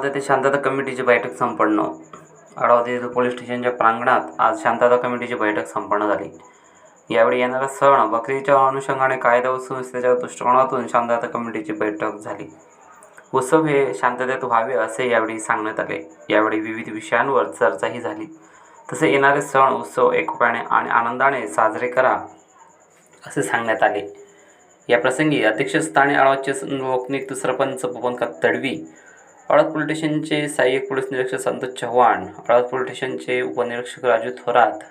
आढावा ते शांतता कमिटीची बैठक संपन्न. आढावा येथे पोलीस स्टेशनच्या प्रांगणात आज शांतता कमिटीची बैठक संपन्न झाली. यावेळी येणारा सण बकरीच्या अनुषंगाने कायदा व सुव्यवस्थेच्या दृष्टिकोनातून शांतता कमिटीची बैठक झाली. उत्सव हे शांततेत व्हावे असे यावेळी सांगण्यात आले. यावेळी विविध विषयांवर चर्चाही झाली. तसे येणारे सण उत्सव एकोप्याने आणि आनंदाने साजरे करा असे सांगण्यात आले. याप्रसंगी अध्यक्षस्थानी आळवाचे लोकनियुक्त सरपंच पवनका तडवी हळद पोलीस स्टेशनचे सहाय्यक पोलीस निरीक्षक संतोष चव्हाण हळद पोलीस स्टेशनचे उपनिरीक्षक राजू थोरात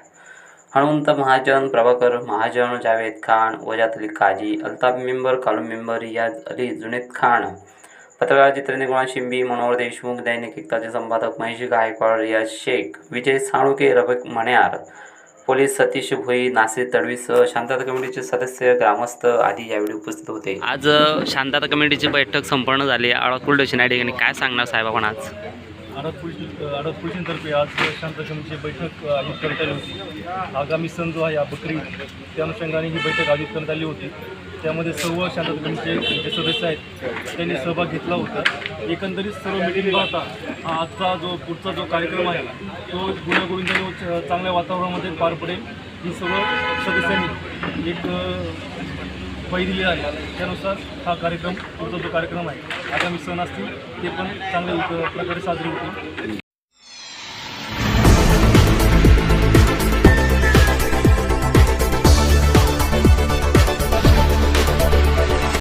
हनुमंत महाजन प्रभाकर महाजन जावेद खान वजात अली काजी अल्ताफ मेंबर कालू मेंबर रियाज अली जुनेद खान पत्रकार जितेंद्र गुणा शिंबी मनोहर देशमुख दैनिक एकताचे संपादक महेश गायकवाड रियाज शेख विजय साळुके रबक मण्यार पोलीस सतीश भोई नासिर तडवीसह शांतता कमिटीचे सदस्य ग्रामस्थ आदी यावेळी उपस्थित होते. आज शांतता कमिटीची बैठक संपन्न झाली. अळकुल पोलीस या ठिकाणी काय सांगणार साहेब आपण आज? आडत पोलीस पोलिसांतर्फे आज शांत समितीची बैठक आयोजित करण्यात आली होती. आगामी सण जो आहे हा बकरी त्या अनुषंगाने ही बैठक आयोजित करण्यात आली होती. त्यामध्ये सर्व शांतता जे सदस्य आहेत त्यांनी सहभाग घेतला होता. एकंदरीत सर्व मिटिंग होता हा आजचा जो पुढचा जो कार्यक्रम आहे तो गुण्यागोविंदाने च- चांगल्या वातावरणामध्ये पार पडेल. ही सर्व सदस्यांनी एक अ, दिली आहे. त्यानुसार हा कार्यक्रम पुढचा जो कार्यक्रम आहे. आगामी सण असतील ते पण चांगल्या प्रकारे साजरे होतील.